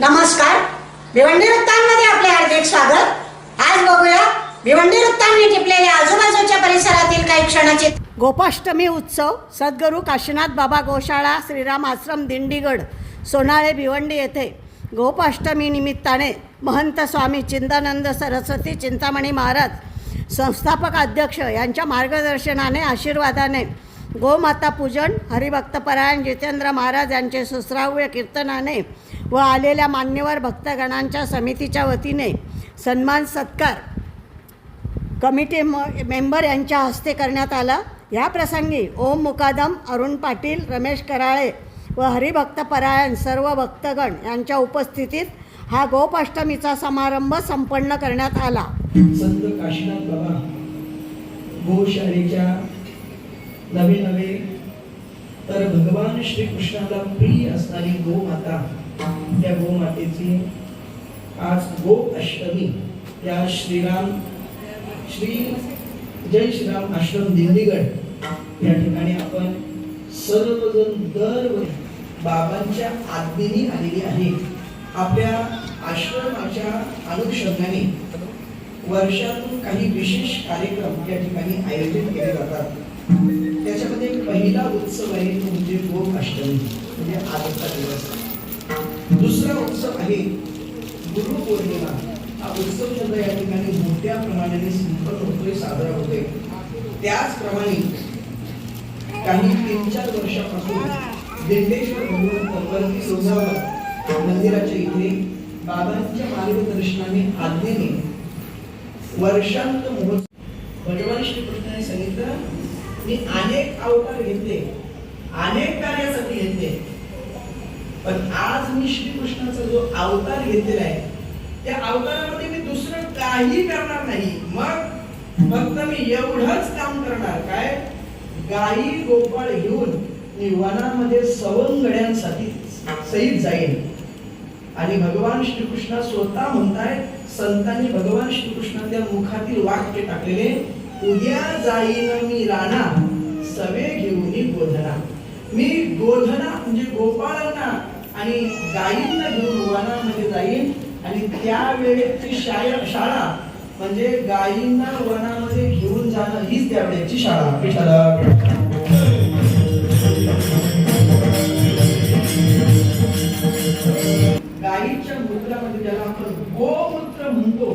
नमस्कार. भिवंडी वृत्तांमध्ये आपले हार्दिक स्वागत. आज बघूया भिवंडी वृत्तांनी टिपलेल्या आजूबाजूच्या परिसरातील काही क्षणाचे गोपाष्टमी उत्सव सद्गुरू काशीनाथ बाबा गोशाळा श्रीराम आश्रम दिंडीगड सोनाळे भिवंडी येथे गोपाष्टमी निमित्ताने महंत स्वामी चिंतानंद सरस्वती चिंतामणी महाराज संस्थापक अध्यक्ष यांच्या मार्गदर्शनाने आशीर्वादाने गोमाता पूजन हरिभक्तपरायण जितेंद्र महाराज यांचे सुश्राव्य कीर्तनाने व आलेल्या मान्यवर भक्तगणांच्या समितीच्या वतीने सन्मान सत्कार कमिटी म मेंबर यांच्या हस्ते करण्यात आला. या प्रसंगी ओम मुकादम अरुण पाटील रमेश कराळे व हरिभक्त परायण सर्व भक्तगण यांच्या उपस्थितीत हा गोपाष्टमीचा समारंभ संपन्न करण्यात आला. संत काशीनाथ बाबा गोशाळेच्या नवे नवे तर भगवान श्रीकृष्णाला प्रिय असणारी गोमाता त्या गोमातेची आज गो अष्टमी. या श्रीराम श्री जय श्रीराम आश्रम दिंडीगड. या ठिकाणी आपण सर्वजण दरवर्षी बाबांच्या आज्ञेने आलेली आहे. आपल्या आश्रमाच्या अनुषंगाने वर्षातून काही विशेष कार्यक्रम या ठिकाणी आयोजित केले जातात. त्याच्यामध्ये पहिला उत्सव आहे तो म्हणजे गोम अष्टमी म्हणजे आजचा दिवस. दुसरा उत्सव आहे गुरु पौर्णिमा हा उत्सव सुद्धा या ठिकाणी मोठ्या प्रमाणाने संपन्न होतोय साजरा होतोय. त्याचप्रमाणे काही तीन चार वर्षापासून दिंडेश्वर भगवंत भगवंती सोजावर मंदिराच्या इथे बाबांच्या मार्गदर्शनाने आज्ञेने वर्षांत महोत्सव भगवान श्रीकृष्णाने सांगितलं मी अनेक अवतार घेतले अनेक कार्यासाठी घेतले पण आज मी श्रीकृष्णाचा जो अवतार घेतलेला आहे त्या अवतारामध्ये मी दुसरं काही करणार नाही. मग फक्त मी एवढंच काम करणार. काय? गाई गोपाळ घेऊन मी वनामध्ये सवंगड्यांसाठी सहित जाईल आणि भगवान श्रीकृष्ण स्वतः म्हणताय संतांनी भगवान श्रीकृष्णाच्या मुखातील वाक्य टाकलेले उद्या जाईन मी राणा सवे घेऊन गोधना. मी गोधना म्हणजे गोपाळांना आणि गायींना घेऊन वनामध्ये जाईन. आणि त्यावेळेची शाळा शाळा म्हणजे गायींना वनामध्ये घेऊन जाणं हीच त्यावेळेची शाळा. विठ्ठला गायीच्या मूत्रामध्ये ज्याला आपण गोमूत्र म्हणतो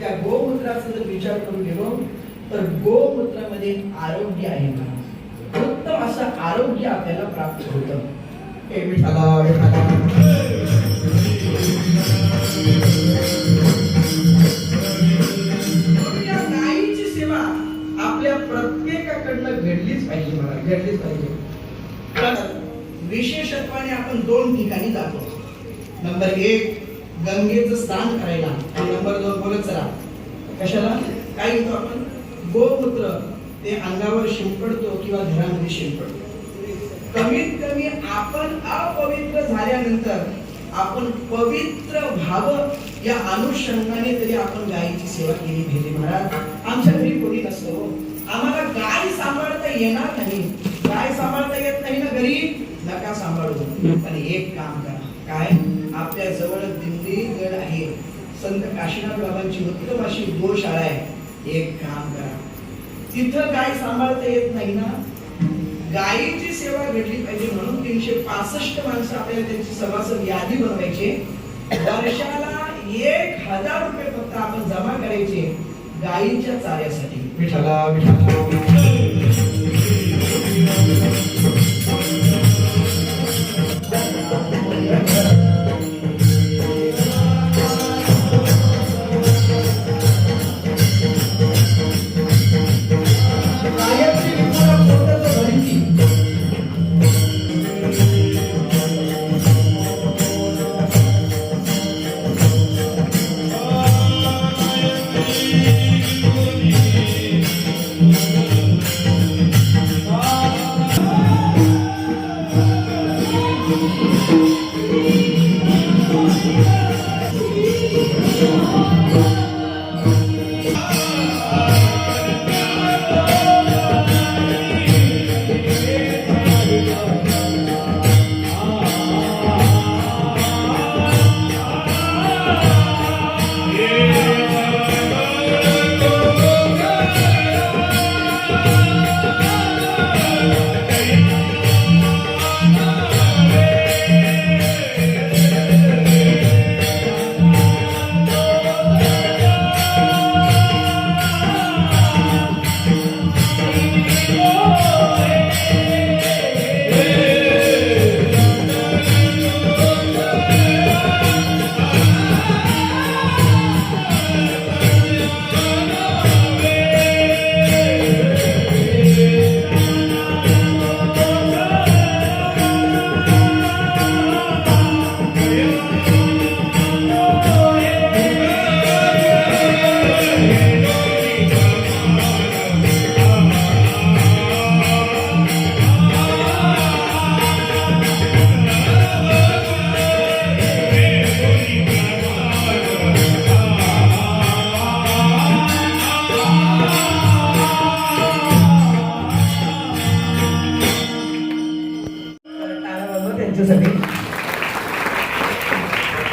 त्या गोमूत्राचा जर विचार करून गेलो तर गोमूत्रामध्ये आरोग्य आहे उत्तम असं आरोग्य आपल्याला प्राप्त होतं. विठाला गायीची सेवा आपल्या प्रत्येकाकडनं घडलीच पाहिजे मला घडलीच पाहिजे विशेषत्वाने आपण दोन ठिकाणी जातो. नंबर एक गंगेचं स्नान करायला. आणि नंबर दोन बोलत चला. कशाला? काय घेतो आपण? गोमूत्र. ते अंगावर शिंपडतो किंवा घरामध्ये शिंपडतो. कमीत कमी आपण अपवित्र झाल्यानंतर आपण पवित्र व्हावं या अनुषंगाने तरी आपण गायीची सेवा केली गेली महाराज. आमच्या घरी कोणी नसतं हो. आम्हाला गाय सांभाळता येणार नाही. गाय सांभाळता येत नाही ना घरी? नका सांभाळू. पण एक काम करा. काय? आपल्या जवळ दिल्ली गड आहे. संत काशीनाथ बाबांची उत्तम अशी गोशाळा आहे. एक काम करा. तिथं गाय सांभाळता येत नाही ना? गायीची सेवा घडली पाहिजे म्हणून तीनशे पासष्ट माणसं आपल्याला त्यांची सभासद यादी बनवायची. वर्षाला एक हजार रुपये फक्त आपण जमा करायचे गायीच्या चाऱ्यासाठी. विठाला गायत्री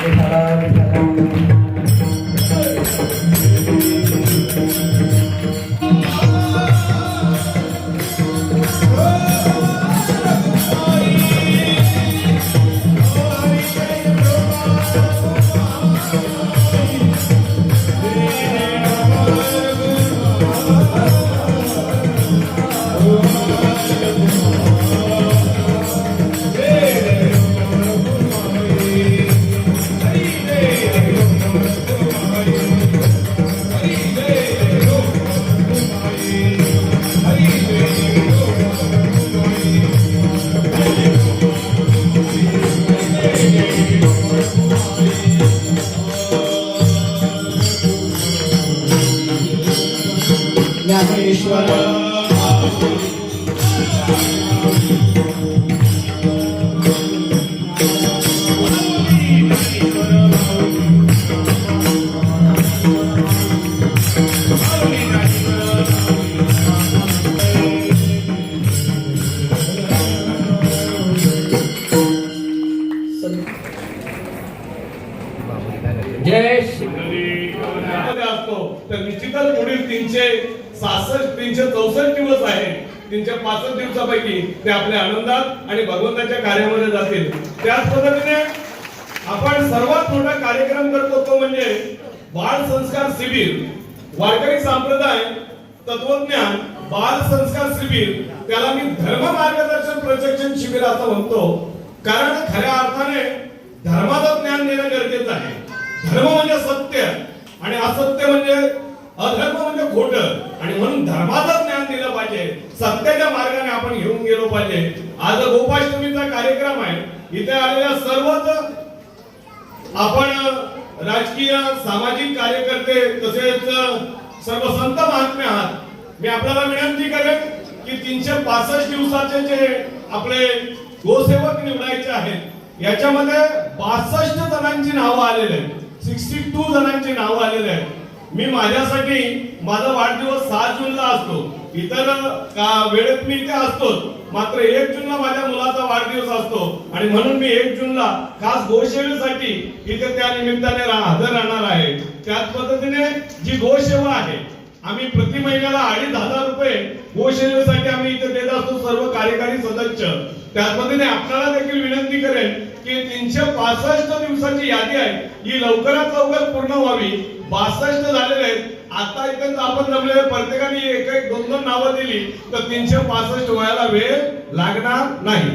त्यांच्यासाठी विठाला तीनशे पाचच दिवसापैकी ते आपल्या आनंदात आणि भगवंताच्या कार्यामध्ये जातील. त्याच पद्धतीने आपण सर्वात मोठा कार्यक्रम करतो तो म्हणजे बाल संस्कार शिबिर. वारकरी संप्रदाय तत्वज्ञान बाल संस्कार शिबिर. त्याला मी धर्म मार्गदर्शन प्रशिक्षण शिबिर असं म्हणतो. कारण खऱ्या अर्थाने धर्माचं ज्ञान देणं गरजेचं आहे. धर्म म्हणजे सत्य. आणि असत्य म्हणजे अधर्म म्हणजे खोट. आणि म्हणून धर्माचं सत्याच्या मार्गाने आपण घेऊन गेलो पाहिजे. आज गोपाष्टमीचा कार्यक्रम आहे. इथे आलेल्या सर्वच आपण राजकीय सामाजिक कार्यकर्ते तसेच सर्व संत महात्मे आहात. मी आपल्याला विनंती करेन की तीनशे पासष्ट दिवसाचे जे आपले गोसेवक निवडायचे आहेत याच्यामध्ये बासष्ट जणांची नावं आलेले आहेत. सिक्स्टी टू जणांची नावं आलेले आहेत. मी माझ्यासाठी माझा वाढदिवस सहा जूनला असतो. इतर का वेळेत मी इथे असतोच. मात्र एक जूनला माझ्या मुलाचा वाढदिवस असतो. आणि म्हणून मी एक जूनला खास गोसेवेसाठी इथे त्या निमित्ताने हजर राहणार आहे. त्याच पद्धतीने जी गोसेवा आहे आम्ही प्रति महिन्याला अडीच हजार रुपये गोसेवेसाठी आम्ही इथे देत असतो सर्व कार्यकारी सदस्य. त्याच पद्धतीने आपल्याला देखील विनंती करेन की तीनशे पासष्ट दिवसाची यादी आहे. ही लवकरात लवकर पूर्ण व्हावी. बासष्ट झालेले आहेत. आता इथं आपण जमले प्रत्येकाने एक एक दोन दोन नावं दिली तर तीनशे पासष्ट व्हायला वेळ लागणार नाही.